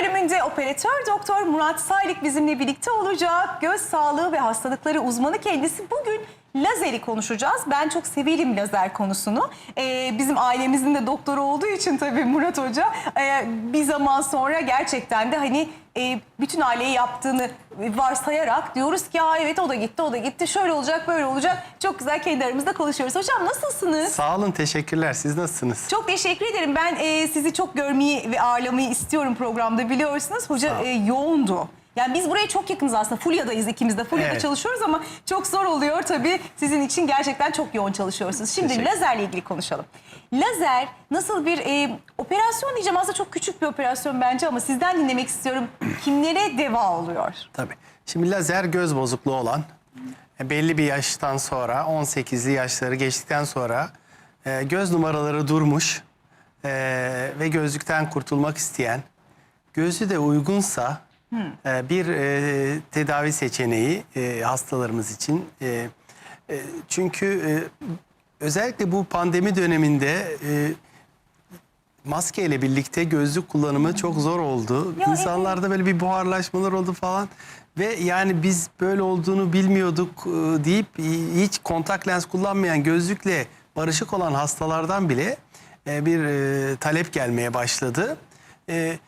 bölümünde operatör doktor Murat Saylık bizimle birlikte olacak. Göz sağlığı ve hastalıkları uzmanı kendisi. Bugün lazeri konuşacağız. Ben çok severim lazer konusunu. Ee, bizim ailemizin de doktoru olduğu için tabii Murat Hoca e, bir zaman sonra gerçekten de hani e, bütün aileyi yaptığını varsayarak diyoruz ki evet o da gitti o da gitti şöyle olacak böyle olacak. Çok güzel kendi aramızda konuşuyoruz. Hocam nasılsınız? Sağ olun, teşekkürler. Siz nasılsınız? Çok teşekkür ederim. Ben e, sizi çok görmeyi ve ağırlamayı istiyorum programda biliyorsunuz. Hoca e, yoğundu. Yani biz buraya çok yakınız aslında. Fulya'dayız ikimiz de. Fulya'da Evet. çalışıyoruz ama çok zor oluyor tabii. Sizin için gerçekten çok yoğun çalışıyorsunuz. Şimdi Teşekkür. lazerle ilgili konuşalım. Lazer nasıl bir e, operasyon diyeceğim aslında çok küçük bir operasyon bence ama sizden dinlemek istiyorum. Kimlere deva oluyor? Tabii. Şimdi lazer göz bozukluğu olan e, belli bir yaştan sonra 18'li yaşları geçtikten sonra e, göz numaraları durmuş e, ve gözlükten kurtulmak isteyen gözü de uygunsa e, bir e, tedavi seçeneği e, hastalarımız için. E, e, çünkü e, özellikle bu pandemi döneminde e, maske ile birlikte gözlük kullanımı çok zor oldu. Ya İnsanlarda böyle bir buharlaşmalar oldu falan. Ve yani biz böyle olduğunu bilmiyorduk e, deyip hiç kontak lens kullanmayan gözlükle barışık olan hastalardan bile e, bir e, talep gelmeye başladı. E,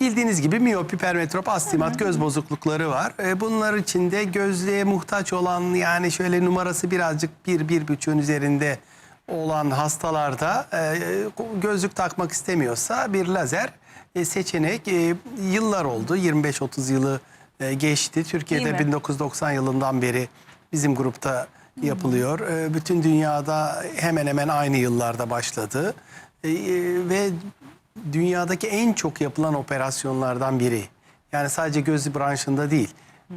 Bildiğiniz gibi miyopi, permetrop, astigmat göz bozuklukları var. E, Bunlar içinde gözlüğe muhtaç olan yani şöyle numarası birazcık bir, bir buçuğun üzerinde olan hastalarda e, gözlük takmak istemiyorsa bir lazer e, seçenek e, yıllar oldu. 25-30 yılı e, geçti. Türkiye'de Değil mi? 1990 yılından beri bizim grupta yapılıyor. E, bütün dünyada hemen hemen aynı yıllarda başladı. E, ve dünyadaki en çok yapılan operasyonlardan biri. Yani sadece göz branşında değil.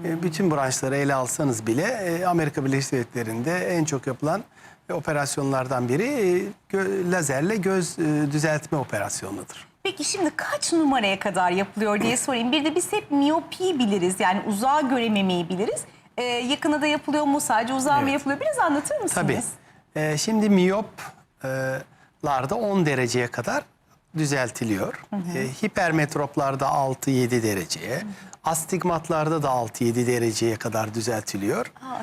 E, bütün branşları ele alsanız bile e, Amerika Birleşik Devletleri'nde en çok yapılan e, operasyonlardan biri gö- lazerle göz düzeltme operasyonudur. Peki şimdi kaç numaraya kadar yapılıyor diye sorayım. Bir de biz hep miyopi biliriz. Yani uzağa görememeyi biliriz. Ee, yakına da yapılıyor mu? Sadece uzağa mı Evet. yapılıyor? Biraz anlatır mısınız? Tabii. E, şimdi miyoplarda 10 dereceye kadar düzeltiliyor. E, hipermetroplarda 6-7 dereceye, astigmatlarda da 6-7 dereceye kadar düzeltiliyor. Aa,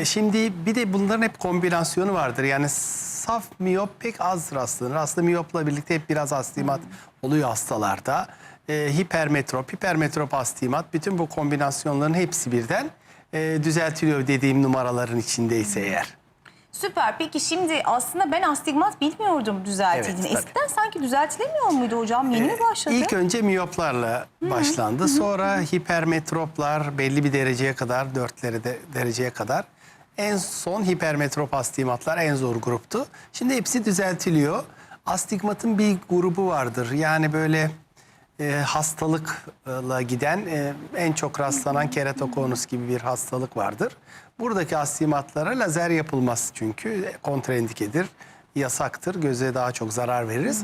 mu? şimdi bir de bunların hep kombinasyonu vardır. Yani saf miyop pek az rastlanır. Aslında miyopla birlikte hep biraz astigmat oluyor hastalarda. Ee, hipermetrop, hipermetrop astigmat bütün bu kombinasyonların hepsi birden e, düzeltiliyor dediğim numaraların içindeyse eğer. Süper. Peki şimdi aslında ben astigmat bilmiyordum düzeltildiğini. Evet. Eskiden sanki düzeltilemiyor muydu hocam? Yeni mi başladı? İlk önce miyoplarla başlandı. Sonra hipermetroplar belli bir dereceye kadar, dörtleri de, dereceye kadar. En son hipermetrop astigmatlar en zor gruptu. Şimdi hepsi düzeltiliyor. Astigmatın bir grubu vardır. Yani böyle e, hastalıkla giden e, en çok rastlanan keratokonus gibi bir hastalık vardır. Buradaki astigmatlara lazer yapılmaz çünkü kontraindikedir, yasaktır, göze daha çok zarar veririz.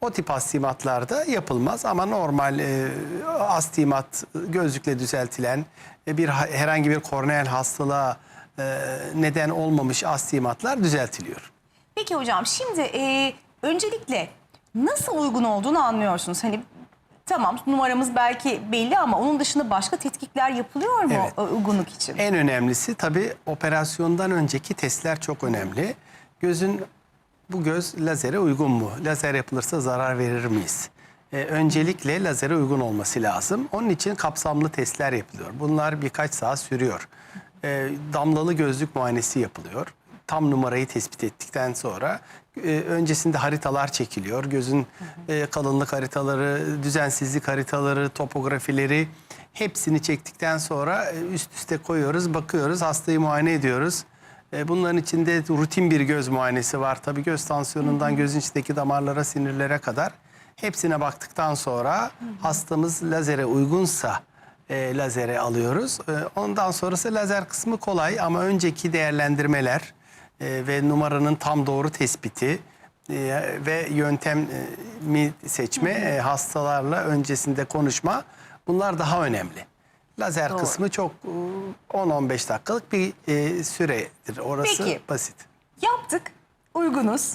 O tip astigmatlarda yapılmaz ama normal e, astigmat gözlükle düzeltilen e, bir ha- herhangi bir korneal hastalığa e, neden olmamış astigmatlar düzeltiliyor. Peki hocam şimdi e, öncelikle nasıl uygun olduğunu anlıyorsunuz. Hani tamam numaramız belki belli ama onun dışında başka tetkikler yapılıyor mu Evet. uygunluk için? En önemlisi tabii operasyondan önceki testler çok önemli. Gözün bu göz lazere uygun mu? Lazer yapılırsa zarar verir miyiz? Ee, öncelikle lazere uygun olması lazım. Onun için kapsamlı testler yapılıyor. Bunlar birkaç saat sürüyor. Ee, damlalı gözlük muayenesi yapılıyor. Tam numarayı tespit ettikten sonra e, öncesinde haritalar çekiliyor. Gözün e, kalınlık haritaları, düzensizlik haritaları, topografileri hepsini çektikten sonra e, üst üste koyuyoruz, bakıyoruz, hastayı muayene ediyoruz. E, Bunların içinde rutin bir göz muayenesi var. Tabii göz tansiyonundan gözün içindeki damarlara, sinirlere kadar. Hepsine baktıktan sonra hastamız lazere uygunsa e, lazere alıyoruz. E, ondan sonrası lazer kısmı kolay ama önceki değerlendirmeler e, ve numaranın tam doğru tespiti e, ve yöntemi seçme, e, hastalarla öncesinde konuşma bunlar daha önemli. Lazer Doğru. kısmı çok e, 10-15 dakikalık bir e, süredir. Orası Peki. basit. Yaptık, uygunuz.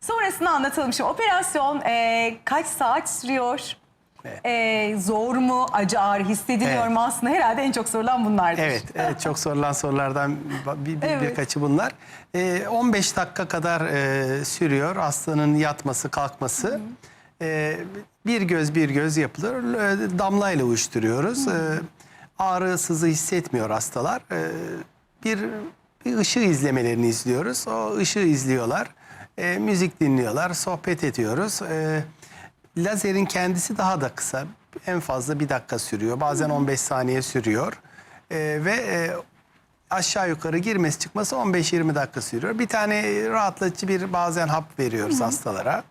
Sonrasını anlatalım şimdi. Operasyon e, kaç saat sürüyor? Ee, zor mu? Acı ağrı hissediliyor Evet. mu aslında? Herhalde en çok sorulan bunlardır. Evet, evet çok sorulan sorulardan bir, bir- Evet. birkaçı bunlar. Ee, 15 dakika kadar e, sürüyor hastanın yatması, kalkması. Ee, bir göz bir göz yapılır. Ee, Damlayla uyuşturuyoruz. Ee, ağrı, sızı hissetmiyor hastalar. Ee, bir, bir ışığı izlemelerini izliyoruz. O ışığı izliyorlar. Ee, müzik dinliyorlar, sohbet ediyoruz. Ee, lazerin kendisi daha da kısa. En fazla bir dakika sürüyor. Bazen 15 saniye sürüyor. Ee, ve e, aşağı yukarı girmesi çıkması 15-20 dakika sürüyor. Bir tane rahatlatıcı bir bazen hap veriyoruz hastalara.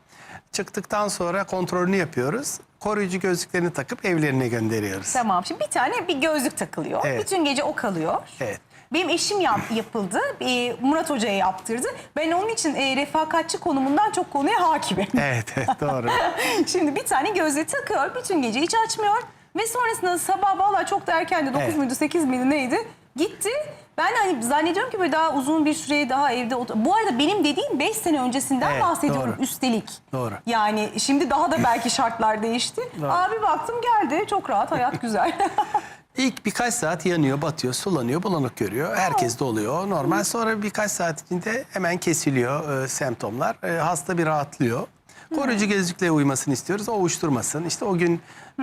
Çıktıktan sonra kontrolünü yapıyoruz. Koruyucu gözlüklerini takıp evlerine gönderiyoruz. Tamam. Şimdi bir tane bir gözlük takılıyor. Evet. Bütün gece o kalıyor. Evet. Benim eşim yap, yapıldı. Ee, Murat Hoca'ya yaptırdı. Ben onun için e, refakatçi konumundan çok konuya hakimim. Evet, evet doğru. Şimdi bir tane gözlüğü takıyor. Bütün gece hiç açmıyor. Ve sonrasında sabah vallahi çok da erkendi. 9 Evet. muydu 8 miydi neydi? Gitti. Ben hani zannediyorum ki böyle daha uzun bir süre daha evde otur. Bu arada benim dediğim 5 sene öncesinden Evet, bahsediyorum doğru. üstelik. Doğru. Yani şimdi daha da belki şartlar değişti. Doğru. Abi baktım geldi. Çok rahat hayat güzel. İlk birkaç saat yanıyor, batıyor, sulanıyor, bulanık görüyor. Herkes de oluyor normal. Sonra birkaç saat içinde hemen kesiliyor e, semptomlar. E, hasta bir rahatlıyor. Koruyucu gözlükle uyumasını istiyoruz. O uyuşturmasın. İşte o gün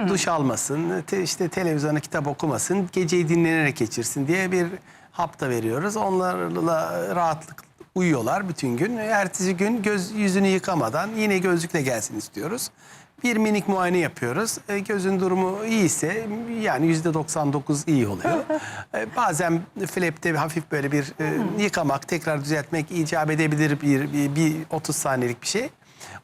duş almasın, te, işte televizyona kitap okumasın, geceyi dinlenerek geçirsin diye bir hap da veriyoruz. Onlarla rahatlık uyuyorlar bütün gün. Ertesi gün göz yüzünü yıkamadan yine gözlükle gelsin istiyoruz. Bir minik muayene yapıyoruz. E, gözün durumu iyiyse yani yüzde 99 iyi oluyor. E, bazen flepte hafif böyle bir e, yıkamak, tekrar düzeltmek icap edebilir bir, bir, bir 30 saniyelik bir şey.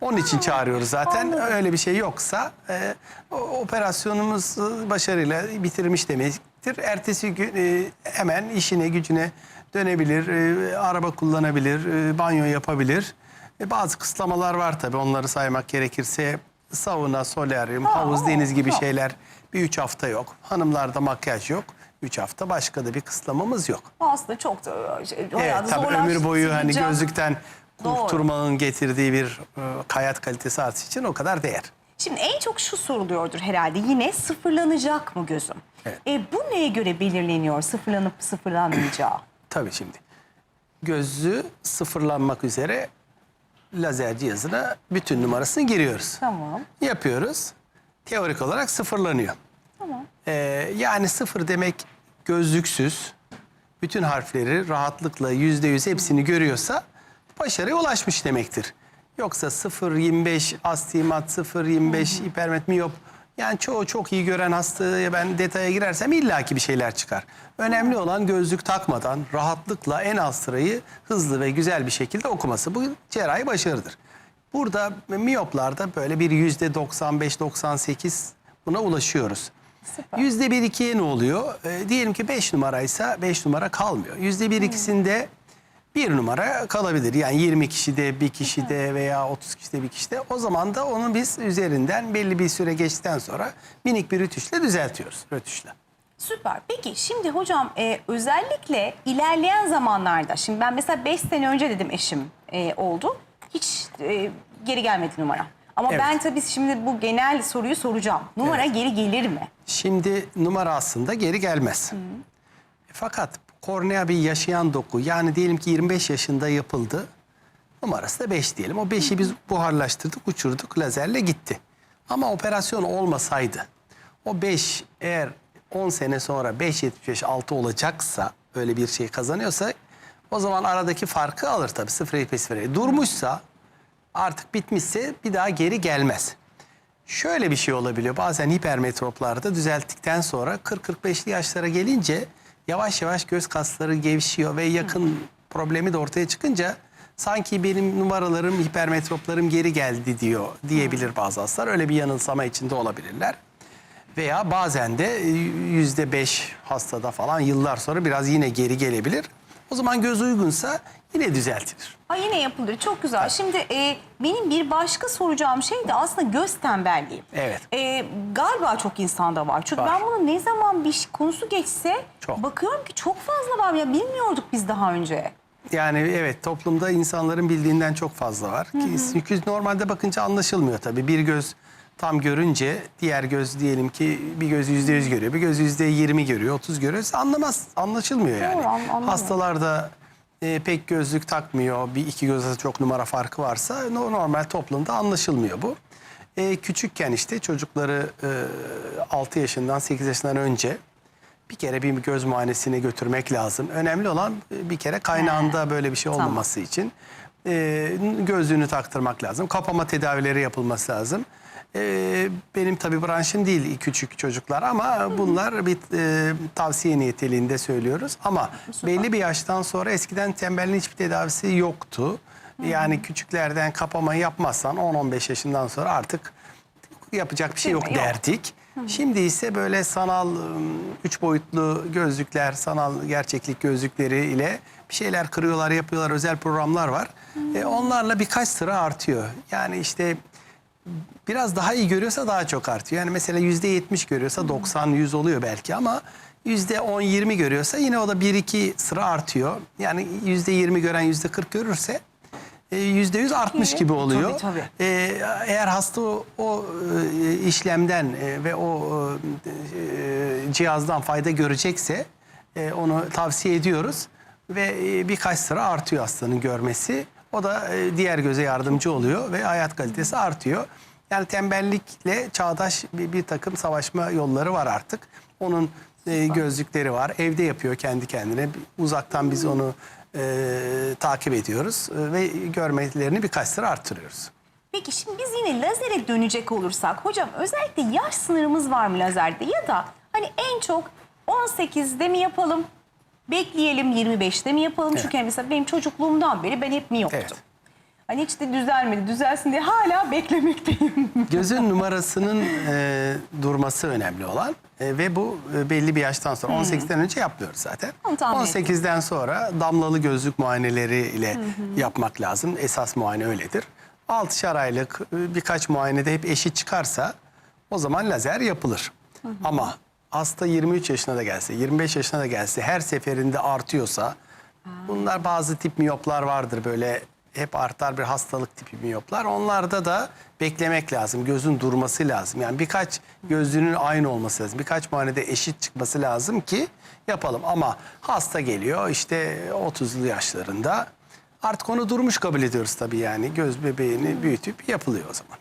Onun için çağırıyoruz zaten. Öyle bir şey yoksa e, operasyonumuz e, başarıyla bitirmiş demektir. Ertesi gün e, hemen işine gücüne dönebilir, e, araba kullanabilir, e, banyo yapabilir. E, bazı kısıtlamalar var tabii onları saymak gerekirse. Sauna, solaryum, Ha, havuz, o, deniz gibi şeyler bir üç hafta yok. Hanımlarda makyaj yok. Üç hafta başka da bir kısıtlamamız yok. Aslında çok da şey, Evet tabii ömür boyu hani gözlükten kurtulmanın getirdiği bir e, hayat kalitesi artışı için o kadar değer. Şimdi en çok şu soruluyordur herhalde yine sıfırlanacak mı gözüm? Evet. E, bu neye göre belirleniyor sıfırlanıp sıfırlanmayacağı? Tabii şimdi gözlüğü sıfırlanmak üzere lazer cihazına bütün numarasını giriyoruz. Tamam. Yapıyoruz. Teorik olarak sıfırlanıyor. Tamam. Ee, yani sıfır demek gözlüksüz bütün harfleri rahatlıkla yüzde yüz hepsini görüyorsa başarıya ulaşmış demektir. Yoksa 0.25 astigmat, 0.25 hipermet, miyop yani çoğu çok iyi gören hastaya ben detaya girersem illaki bir şeyler çıkar. Önemli olan gözlük takmadan rahatlıkla en alt sırayı hızlı ve güzel bir şekilde okuması. Bu cerrahi başarıdır. Burada miyoplarda böyle bir yüzde 95-98 buna ulaşıyoruz. Yüzde bir ikiye ne oluyor? Ee, diyelim ki beş numaraysa beş numara kalmıyor. Yüzde bir ikisinde bir numara kalabilir. Yani 20 kişide, bir kişide veya 30 kişide bir kişide. O zaman da onu biz üzerinden belli bir süre geçtikten sonra minik bir rötuşla düzeltiyoruz. Rötuşla. Süper. Peki şimdi hocam e, özellikle ilerleyen zamanlarda şimdi ben mesela 5 sene önce dedim eşim e, oldu. Hiç e, geri gelmedi numara. Ama Evet. ben tabii şimdi bu genel soruyu soracağım. Numara geri gelir mi? Şimdi numara aslında geri gelmez. Fakat kornea bir yaşayan doku. Yani diyelim ki 25 yaşında yapıldı. Numarası da 5 diyelim. O 5'i biz buharlaştırdık, uçurduk, lazerle gitti. Ama operasyon olmasaydı o 5 eğer 10 sene sonra 5.75 6 olacaksa öyle bir şey kazanıyorsa o zaman aradaki farkı alır tabii 0.0. Durmuşsa artık bitmişse bir daha geri gelmez. Şöyle bir şey olabiliyor. Bazen hipermetroplarda düzelttikten sonra 40-45'li yaşlara gelince yavaş yavaş göz kasları gevşiyor ve yakın problemi de ortaya çıkınca sanki benim numaralarım, hipermetroplarım geri geldi diyor diyebilir bazı hastalar. Öyle bir yanılsama içinde olabilirler. Veya bazen de yüzde beş hastada falan yıllar sonra biraz yine geri gelebilir. O zaman göz uygunsa yine düzeltilir. Ha yine yapılır. Çok güzel. Şimdi e, benim bir başka soracağım şey de aslında göz tembelliği. Evet. E, galiba çok insanda var. Çünkü Var. ben bunu ne zaman bir şey- konusu geçse Çok. bakıyorum ki çok fazla var. Ya bilmiyorduk biz daha önce. Yani evet toplumda insanların bildiğinden çok fazla var. Ki Çünkü normalde bakınca anlaşılmıyor tabii. Bir göz tam görünce diğer göz diyelim ki bir göz yüzde yüz görüyor, bir göz yüzde yirmi görüyor, otuz görüyor. Anlamaz, anlaşılmıyor yani. Anlamıyor. Hastalarda e, pek gözlük takmıyor, bir iki gözde çok numara farkı varsa no- normal toplumda anlaşılmıyor bu. E, küçükken işte çocukları e, 6 yaşından 8 yaşından önce bir kere bir göz muayenesine götürmek lazım. Önemli olan e, bir kere kaynağında böyle bir şey olmaması için e, gözlüğünü taktırmak lazım. Kapama tedavileri yapılması lazım. E, benim tabii branşım değil küçük çocuklar ama bunlar bir e, tavsiye niyeteliğinde söylüyoruz. Ama belli bir yaştan sonra eskiden tembelliğin hiçbir tedavisi yoktu. Yani küçüklerden kapamayı yapmazsan 10-15 yaşından sonra artık yapacak bir şey Değil yok mi? Yok. derdik. Şimdi ise böyle sanal ım, üç boyutlu gözlükler, sanal gerçeklik gözlükleri ile bir şeyler kırıyorlar, yapıyorlar. Özel programlar var. E, onlarla birkaç sıra artıyor. Yani işte biraz daha iyi görüyorsa daha çok artıyor. Yani mesela yüzde yetmiş görüyorsa 90, 100 oluyor belki ama yüzde 10, 20 görüyorsa yine o da 1-2 sıra artıyor. Yani yüzde 20 gören yüzde 40 görürse e, yüzde 100 artmış gibi oluyor. Tabii, tabii. Ee, eğer hasta o, o, e, işlemden e, ve o e, cihazdan fayda görecekse e, onu tavsiye ediyoruz ve e, birkaç sıra artıyor hastanın görmesi. O da e, diğer göze yardımcı oluyor ve hayat kalitesi artıyor. Yani tembellikle çağdaş bir, bir takım savaşma yolları var artık. Onun e, gözlükleri var. Evde yapıyor kendi kendine. Uzaktan biz onu e, takip ediyoruz e, ve görmelerini birkaç sıra arttırıyoruz. Peki şimdi biz yine lazere dönecek olursak hocam özellikle yaş sınırımız var mı lazerde ya da hani en çok 18'de mi yapalım bekleyelim 25'te mi yapalım Evet. çünkü hani mesela benim çocukluğumdan beri ben hep miyoptum. Evet. Hani hiç de düzelmedi düzelsin diye hala beklemekteyim. Gözün numarasının e, durması önemli olan E, ve bu e, belli bir yaştan sonra 18'den önce yapmıyoruz zaten. Onu tahmin 18'den sonra damlalı gözlük muayeneleri ile yapmak lazım. Esas muayene öyledir. 6'şar aylık e, birkaç muayenede hep eşit çıkarsa o zaman lazer yapılır. Ama hasta 23 yaşına da gelse, 25 yaşına da gelse her seferinde artıyorsa bunlar bazı tip miyoplar vardır böyle hep artar bir hastalık tipi miyoplar. Onlarda da beklemek lazım. Gözün durması lazım. Yani birkaç gözlüğünün aynı olması lazım. Birkaç muayenede eşit çıkması lazım ki yapalım. Ama hasta geliyor işte 30'lu yaşlarında. Artık onu durmuş kabul ediyoruz tabii yani. Göz bebeğini büyütüp yapılıyor o zaman.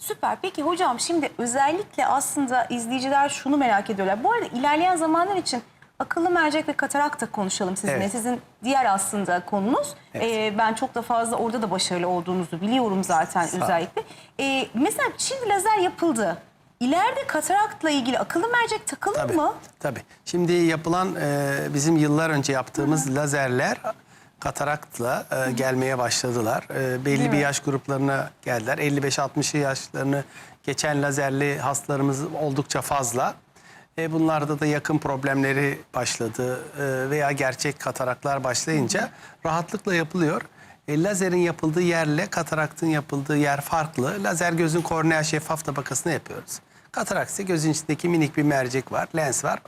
Süper. Peki hocam şimdi özellikle aslında izleyiciler şunu merak ediyorlar. Bu arada ilerleyen zamanlar için akıllı mercek ve katarak da konuşalım sizinle. Evet. Sizin diğer aslında konunuz. Evet. Ee, ben çok da fazla orada da başarılı olduğunuzu biliyorum zaten Sağ özellikle. Ee, mesela şimdi lazer yapıldı. İleride kataraktla ilgili akıllı mercek takılır Tabii, mı? tabii. Şimdi yapılan e, bizim yıllar önce yaptığımız lazerler kataraktla e, gelmeye başladılar. E, belli bir mi? yaş gruplarına geldiler. 55-60 yaşlarını geçen lazerli hastalarımız oldukça fazla. E, bunlarda da yakın problemleri başladı e, veya gerçek kataraklar başlayınca rahatlıkla yapılıyor. E, lazerin yapıldığı yerle kataraktın yapıldığı yer farklı. Lazer gözün kornea şeffaf tabakasına yapıyoruz. Katarakt ise gözün içindeki minik bir mercek var, lens var.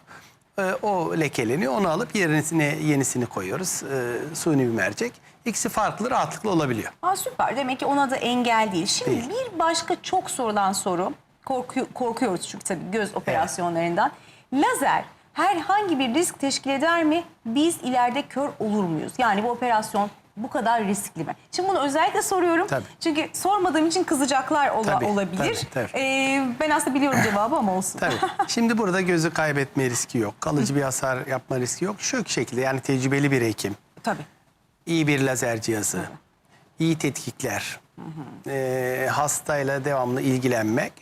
E, o lekeleniyor. Onu alıp yerine yenisini koyuyoruz. E, suni bir mercek. İkisi farklı, rahatlıkla olabiliyor. Aa, süper. Demek ki ona da engel değil. Şimdi Değil. bir başka çok sorulan soru. Korku, korkuyoruz çünkü tabii göz operasyonlarından. Lazer herhangi bir risk teşkil eder mi? Biz ileride kör olur muyuz? Yani bu operasyon bu kadar riskli mi? Şimdi bunu özellikle soruyorum. Tabii. Çünkü sormadığım için kızacaklar ola- Tabii, olabilir. tabii, tabii. Ee, ben aslında biliyorum cevabı ama olsun. Tabii. Şimdi burada gözü kaybetme riski yok. Kalıcı bir hasar yapma riski yok. Şu şekilde yani tecrübeli bir hekim. Tabii. iyi bir lazer cihazı, iyi tetkikler, e, hastayla devamlı ilgilenmek.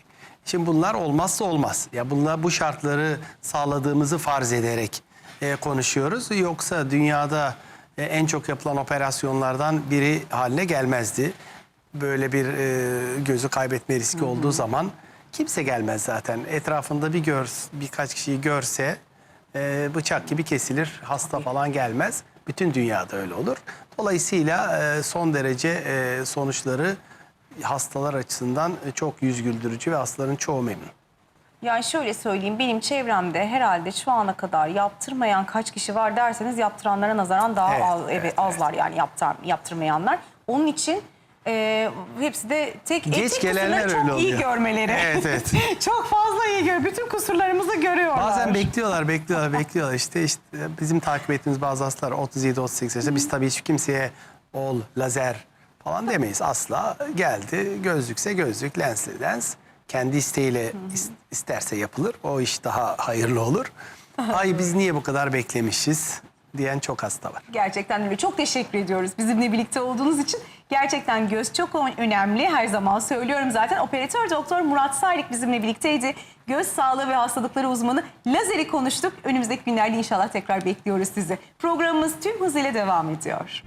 Şimdi bunlar olmazsa olmaz. Ya bunlar bu şartları sağladığımızı farz ederek e, konuşuyoruz. Yoksa dünyada e, en çok yapılan operasyonlardan biri haline gelmezdi. Böyle bir e, gözü kaybetme riski olduğu zaman kimse gelmez zaten. Etrafında bir gör, birkaç kişiyi görse e, bıçak gibi kesilir. Hasta falan gelmez. Bütün dünyada öyle olur. Dolayısıyla e, son derece e, sonuçları hastalar açısından çok yüz güldürücü ve hastaların çoğu memnun. Yani şöyle söyleyeyim benim çevremde herhalde şu ana kadar yaptırmayan kaç kişi var derseniz yaptıranlara nazaran daha Evet, az, evet, evet, azlar yani yaptır, yaptırmayanlar. Onun için Ee, hepsi de tek Geç etik gelenler kusurları çok öyle iyi oluyor. görmeleri. Evet, evet. çok fazla iyi gör. Bütün kusurlarımızı görüyorlar. Bazen bekliyorlar, bekliyorlar, bekliyorlar. İşte, işte bizim takip ettiğimiz bazı hastalar 37-38 yaşında. Biz tabii hiç kimseye ol, lazer falan demeyiz. Asla geldi. Gözlükse gözlük, lensle lens. Kendi isteğiyle is- isterse yapılır. O iş daha hayırlı olur. Ay biz niye bu kadar beklemişiz diyen çok hasta var. Gerçekten öyle. Çok teşekkür ediyoruz bizimle birlikte olduğunuz için. Gerçekten göz çok önemli. Her zaman söylüyorum zaten. Operatör doktor Murat Saylık bizimle birlikteydi. Göz sağlığı ve hastalıkları uzmanı. Lazeri konuştuk. Önümüzdeki günlerde inşallah tekrar bekliyoruz sizi. Programımız tüm hızıyla devam ediyor.